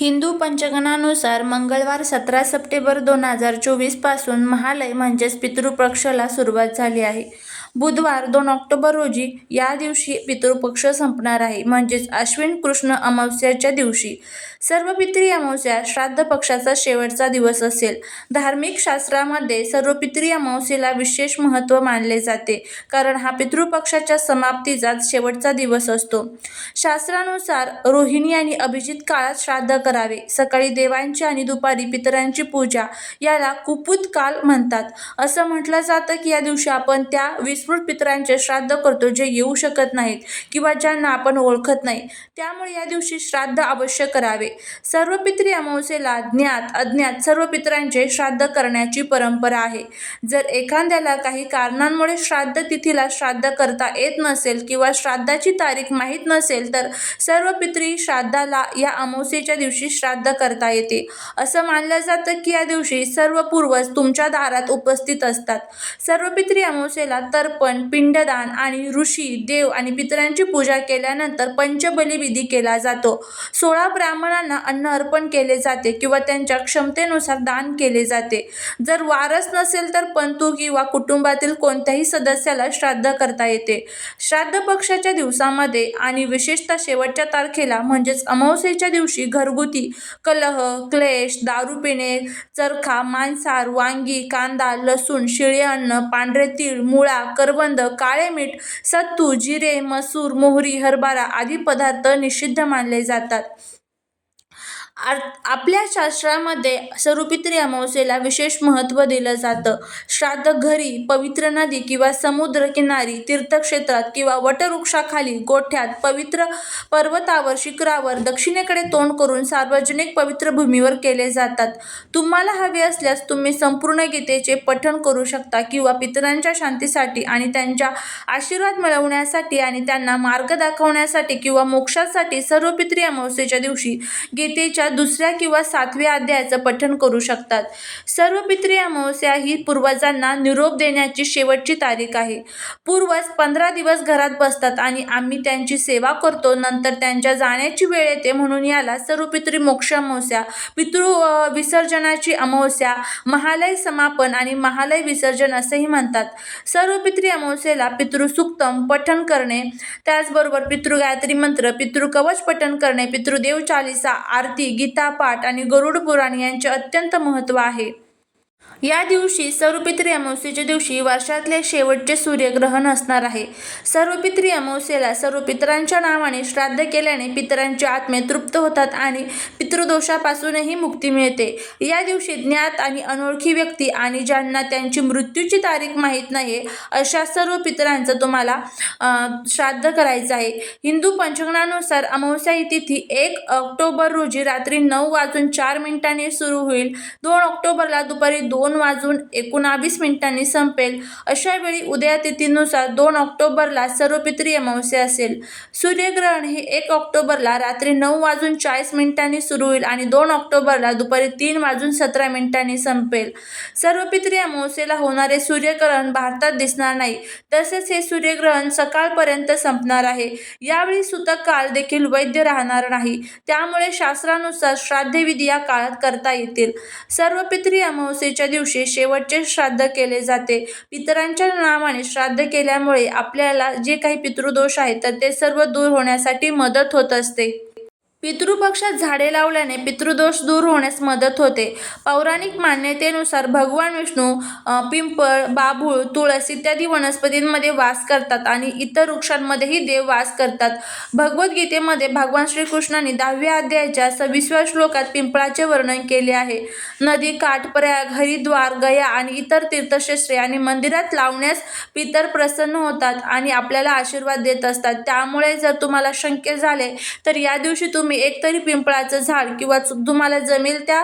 हिंदू पंचगणानुसार मंगळवार सतरा सप्टेंबर दोन हजार चोवीसपासून महालय म्हणजेच पितृपक्षाला सुरुवात झाली आहे. बुधवार दोन ऑक्टोबर रोजी या दिवशी पितृपक्ष संपणार आहे म्हणजेच अश्विन कृष्ण अमावस्याच्या दिवशी. सर्व सर्वपित्री अमावस्या श्राद्ध पक्षाचा शेवटचा दिवस असेल. धार्मिक शास्त्रामध्ये सर्व सर्वपित्री अमावस्येला विशेष महत्त्व मानले जाते कारण हा पितृपक्षाच्या समाप्तीचा शेवटचा दिवस असतो. शास्त्रानुसार रोहिणी आणि अभिजित काळात श्राद्ध करावे. सकाळी देवांची आणि दुपारी पितरांची पूजा याला कुपूत काल म्हणतात. असं म्हटलं जातं की या दिवशी आपण त्या विस्मृत पितरांचे श्राद्ध करतो जे येऊ शकत नाहीत किंवा ज्यांना आपण ओळखत नाही. त्यामुळे या दिवशी श्राद्ध अवश्य करावे. सर्व पितरी अमावस्येला ज्ञात अज्ञात सर्व पितरांचे श्राद्ध करण्याची परंपरा आहे. जर एखाद्याला काही कारणांमुळे श्राद्ध तिथीला श्राद्ध करता येत नसेल किंवा श्राद्धाची तारीख माहीत नसेल तर सर्व पितरी श्राद्धाला या अमावस्येच्या दिवशी श्राद्ध करता येते. असं मानलं जातं की या दिवशी सर्व पूर्वज तुमच्या दारात उपस्थित असतात. सर्व पितरी अमावस्येला तर तर्पण, पिंडदान आणि ऋषी, देव आणि पितरांची पूजा केल्यानंतर पंचबली विधी केला जातो. सोळा ब्राह्मणांना अन्न अर्पण केले जाते किंवा त्यांच्या क्षमतेनुसार दान केले जाते. जर वारस नसेल तर पंतू किंवा कुटुंबातील कोणत्याही सदस्याला श्राद्ध करता येते. श्राद्ध पक्षाच्या दिवसामध्ये आणि विशेषतः शेवटच्या तारखेला म्हणजेच अमावस्येच्या दिवशी घरगुती कलह, क्लेश, दारू पिणे, चरखा, मांसार वांगी, कांदा, लसूण, शिळे अन्न, पांढरे तीळ, मुळा, करवंद, काळे मीठ, सत्तू, जिरे, मसूर, मोहरी, हरभरा आदी पदार्थ निषिद्ध मानले जातात. आपल्या शास्त्रामध्ये सरुपित्री अमावस्येला विशेष महत्त्व दिलं जातं. श्राद्ध घरी, पवित्र नदी किंवा समुद्र किनारी, तीर्थक्षेत्रात किंवा वटवृक्षाखाली, गोठ्यात, पवित्र पर्वतावर, शिखरावर, दक्षिणेकडे तोंड करून सार्वजनिक पवित्र भूमीवर केले जातात. तुम्हाला हवे असल्यास तुम्ही संपूर्ण गीतेचे पठण करू शकता किंवा पितरांच्या शांतीसाठी आणि त्यांच्या आशीर्वाद मिळवण्यासाठी आणि त्यांना मार्ग दाखवण्यासाठी किंवा मोक्षासाठी सर्वपित्री अमावस्येच्या दिवशी गीतेच्या दुसऱ्या किंवा सातव्या अध्यायाचं पठण करू शकतात. सर्व पित्री अमावस्या ही पूर्वजांना निरोप देण्याची शेवटची तारीख आहे. पूर्वज पंधरा दिवस घरात बसतात आणि आम्ही त्यांची सेवा करतो नंतर त्यांच्या जाण्याची वेळ येते म्हणून याला सर्वपित्री मोक्ष अमावस्या पितृ विसर्जनाची अमावस्या महालय समापन आणि महालय विसर्जन असेही म्हणतात. सर्व पितृ अमावस्येला पितृसूक्तम पठण करणे, त्याचबरोबर पितृगायत्री मंत्र, पितृकवच पठण करणे, पितृदेव चालिसा आरती, गीता पाठ आणि गरुड पुराण यांचे अत्यंत महत्त्व आहे. या दिवशी सर्वपित्री अमावस्येच्या दिवशी वर्षातले शेवटचे सूर्यग्रहण असणार आहे. सर्वपित्री अमावस्येला सर्व पितरांच्या नावाने श्राद्ध केल्याने पितरांचे आत्मे तृप्त होतात आणि पितृदोषापासूनही मुक्ती मिळते. या दिवशी ज्ञात आणि अनोळखी व्यक्ती आणि ज्यांना त्यांची मृत्यूची तारीख माहीत नाही अशा सर्व पितरांचं तुम्हाला श्राद्ध करायचं आहे. हिंदू पंचगणानुसार अमावस्या ही तिथी एक ऑक्टोबर रोजी रात्री नऊ वाजून चार मिनिटांनी सुरू होईल. दोन ऑक्टोबरला दुपारी दोन वाजून एकोणावीस मिनिटांनी संपेल. अशावेळी वेळी उदयातिथीनुसार दोन ऑक्टोबरला सर्वपित्री अमावास्या असेल. सूर्यग्रहण हे एक ऑक्टोबरला रात्री नऊ वाजून चाळीस मिनिटांनी सुरू होईल आणि दोन ऑक्टोबरला दुपारी तीन वाजून सतरा मिनिटांनी संपेल. सर्वपित्री अमावस्येला होणारे सूर्यग्रहण भारतात दिसणार नाही. तसेच हे सूर्यग्रहण सकाळपर्यंत संपणार आहे. यावेळी सुतक काळ देखील वैध राहणार नाही. त्यामुळे शास्त्रानुसार श्राद्धविधी या काळात करता येतील. सर्वपित्री अमावस्येच्या दिवशी दिवशी शेवटचे श्राद्ध केले जाते. पितरांच्या नावाने श्राद्ध केल्यामुळे आपल्याला जे काही पितृदोष आहेत तर ते सर्व दूर होण्यासाठी मदत होत असते. पितृपक्षात झाडे लावल्याने पितृदोष दूर होण्यास मदत होते. पौराणिक मान्यतेनुसार भगवान विष्णू पिंपळ, बाभूळ, तुळस इत्यादी वनस्पतींमध्ये वास करतात आणि इतर वृक्षांमध्येही देव वास करतात. भगवद्गीतेमध्ये भगवान श्रीकृष्णांनी दहाव्या अध्यायाच्या सव्वीसव्या श्लोकात पिंपळाचे वर्णन केले आहे. नदी काठप्रयाग हरिद्वार, गया आणि इतर तीर्थक्षेत्रे आणि मंदिरात लावण्यास पितर प्रसन्न होतात आणि आपल्याला आशीर्वाद देत असतात. त्यामुळे जर तुम्हाला शंके झाले तर या दिवशी तुम्ही एकतरी पिंपळाचं झाड किंवा तुम्हाला जमेल त्या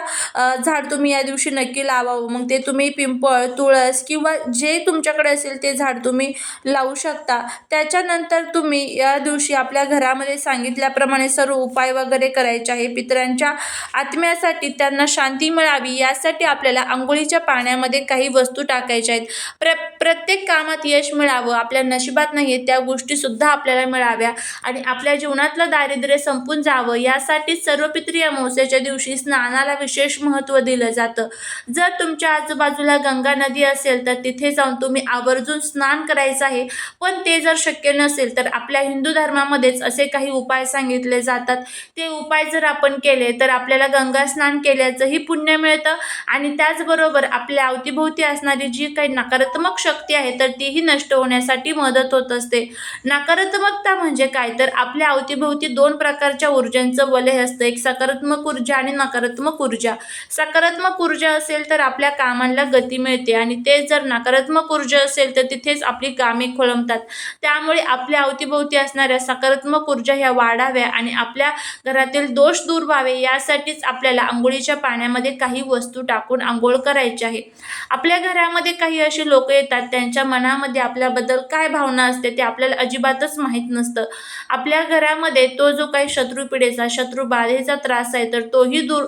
झाड तुम्ही या दिवशी नक्की लावावं. मग ते तुम्ही पिंपळ, तुळस किंवा जे तुमच्याकडे असेल ते झाड तुम्ही लावू शकता. त्याच्यानंतर तुम्ही या दिवशी आपल्या घरामध्ये सांगितल्याप्रमाणे सर्व उपाय वगैरे करायचे आहे. पितरांच्या आत्म्यासाठी त्यांना शांती मिळावी यासाठी आपल्याला आंघोळीच्या पाण्यामध्ये काही वस्तू टाकायच्या आहेत. प्र प्रत्येक कामात यश मिळावं, आपल्या नशिबात नाही त्या गोष्टीसुद्धा आपल्याला मिळाव्या आणि आपल्या जीवनातलं दारिद्र्य संपून जावं राहावं यासाठी सर्व पितृ अमावस्येच्या दिवशी स्नानाला विशेष महत्त्व दिलं जातं. जर तुमच्या आजूबाजूला गंगा नदी असेल तर तिथे जाऊन तुम्ही आवर्जून स्नान करायचं आहे. पण ते जर शक्य नसेल तर आपल्या हिंदू धर्मामध्येच असे काही उपाय सांगितले जातात. ते उपाय जर आपण केले तर आपल्याला गंगा स्नान केल्याचंही पुण्य मिळतं आणि त्याचबरोबर आपल्या अवतीभोवती असणारी जी काही नकारात्मक शक्ती आहे तर तीही नष्ट होण्यासाठी मदत होत असते. नकारात्मकता म्हणजे काय? तर आपल्या अवतीभोवती दोन प्रकारच्या ऊर्जांचं वलय असतं एक सकारात्मक ऊर्जा आणि नकारात्मक ऊर्जा. सकारात्मक ऊर्जा असेल तर आपल्या कामांना गती मिळते आणि ते जर नकारात्मक ऊर्जा असेल तर तिथेच आपली कामे खोळंबतात. त्यामुळे आपल्या अवतीभोवती असणाऱ्या सकारात्मक ऊर्जा ह्या वाढाव्या आणि आपल्या घरातील दोष दूर व्हावे यासाठीच आपल्याला आंघोळीच्या पाण्यामध्ये काही वस्तू टाकून आंघोळ करायची आहे. आपल्या घरामध्ये काही असे लोक येतात त्यांच्या मनामध्ये आपल्याबद्दल काय भावना असते ते आपल्याला अजिबातच माहीत नसतं. आपल्या घरामध्ये तो जो काही शत्रुपिढेचा शत्रुबाधेचा त्रास आहे तर तोही दूर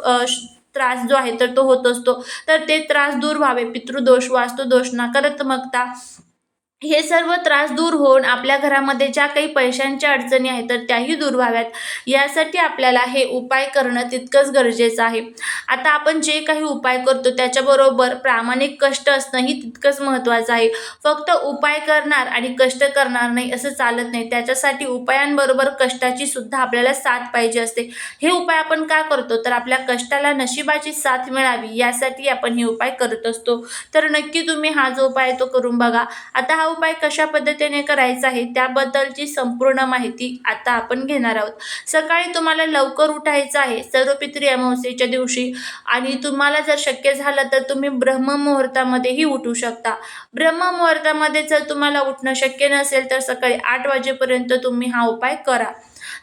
त्रास जो आहे तर तो होत असतो. तर ते त्रास दूर व्हावे पितृदोष वास्तुदोष नकारात्मकता हे सर्व त्रास दूर होऊन आपल्या घरामध्ये ज्या काही पैशांच्या अडचणी आहेत तर त्याही दूर व्हाव्यात. यासाठी आपल्याला हे उपाय करणं तितकंच गरजेचं आहे. आता आपण जे काही उपाय करतो त्याच्याबरोबर प्रामाणिक कष्ट असणंही तितकंच महत्त्वाचं आहे. फक्त उपाय करणार आणि कष्ट करणार नाही असं चालत नाही. त्याच्यासाठी उपायांबरोबर कष्टाची सुद्धा आपल्याला साथ पाहिजे असते. हे उपाय आपण का करतो? तर आपल्या कष्टाला नशिबाची साथ मिळावी यासाठी आपण हे उपाय करत असतो. तर नक्की तुम्ही हा जो उपाय तो करून बघा. आता हा उपाय कशा पद्धतीने करायचा आहे त्याबद्दलची संपूर्ण माहिती आता आपण घेणार आहोत. सकाळी तुम्हाला लवकर उठायचं आहे सर्व पितृ अमावस्येच्या दिवशी. आणि तुम्हाला जर शक्य झालं तर तुम्ही ब्रह्ममुहूर्तामध्येही उठू शकता. ब्रह्ममुहूर्तामध्ये जर तुम्हाला उठणं शक्य नसेल तर सकाळी आठ वाजेपर्यंत तुम्ही हा उपाय करा.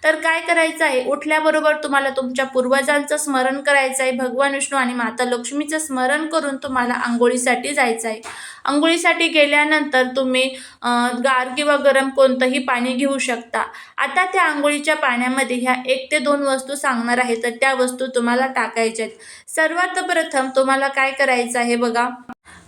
तर काय करायचं आहे? उठल्याबरोबर तुम्हाला तुमच्या पूर्वजांचं स्मरण करायचं आहे. भगवान विष्णू आणि माता लक्ष्मीचं स्मरण करून तुम्हाला आंघोळीसाठी जायचं आहे. आंघोळीसाठी गेल्यानंतर तुम्ही गार किंवा गरम कोणतंही पाणी घेऊ शकता. आता त्या आंघोळीच्या पाण्यामध्ये ह्या एक ते दोन वस्तू सांगणार आहे. तर त्या वस्तू तुम्हाला टाकायच्या आहेत. सर्वात प्रथम तुम्हाला काय करायचं आहे बघा.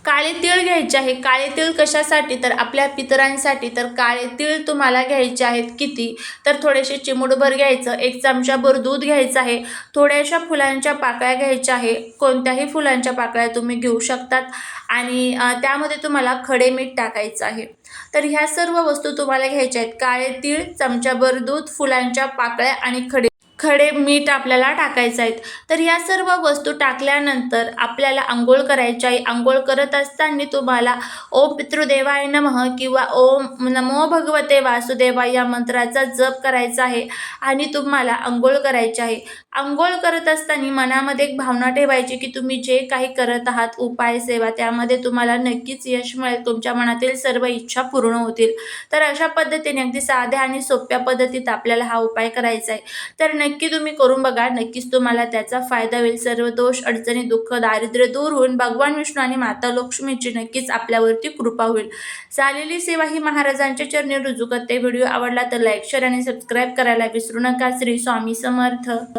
काळे तीळ घ्यायचे आहे. काळे तीळ कशासाठी? तर आपल्या पितरांसाठी. तर काळे तीळ तुम्हाला घ्यायचे आहेत किती? तर थोडेसे चिमुडभर घ्यायचं. एक चमचाभर दूध घ्यायचं आहे. थोड्याशा फुलांच्या पाकळ्या घ्यायच्या आहे. कोणत्याही फुलांच्या पाकळ्या तुम्ही घेऊ शकतात. आणि त्यामध्ये तुम्हाला खडे मीठ टाकायचं आहे. तर ह्या सर्व वस्तू तुम्हाला घ्यायच्या आहेत. काळे तीळ चमचाभर दूध फुलांच्या पाकळ्या आणि खडे खडे मीठ आपल्याला टाकायचं आहेत. तर या सर्व वस्तू टाकल्यानंतर आपल्याला आंघोळ करायची आहे. आंघोळ करत असताना तुम्हाला ओम पितृदेवाय नमः किंवा ओम नमो भगवते वासुदेवा या मंत्राचा जप करायचा आहे आणि तुम्हाला आंघोळ करायची आहे. आंघोळ करत असताना मनामध्ये एक भावना ठेवायची की तुम्ही जे काही करत आहात उपाय सेवा त्यामध्ये तुम्हाला नक्कीच यश मिळेल. तुमच्या मनातील सर्व इच्छा पूर्ण होतील. तर अशा पद्धतीने अगदी साध्या आणि सोप्या पद्धतीत आपल्याला हा उपाय करायचा आहे. तर नक्की तुम्ही करून बघा. नक्कीच तुम्हाला त्याचा फायदा होईल. सर्व दोष अडचणी दुःख दारिद्र्य दूर होऊन भगवान विष्णू आणि माता लक्ष्मीची नक्कीच आपल्यावरती कृपा होईल. झालेली सेवा ही महाराजांच्या चरणी रुजू करते. व्हिडिओ आवडला तर लाईक शेअर आणि सबस्क्राईब करायला विसरू नका. श्री स्वामी समर्थ.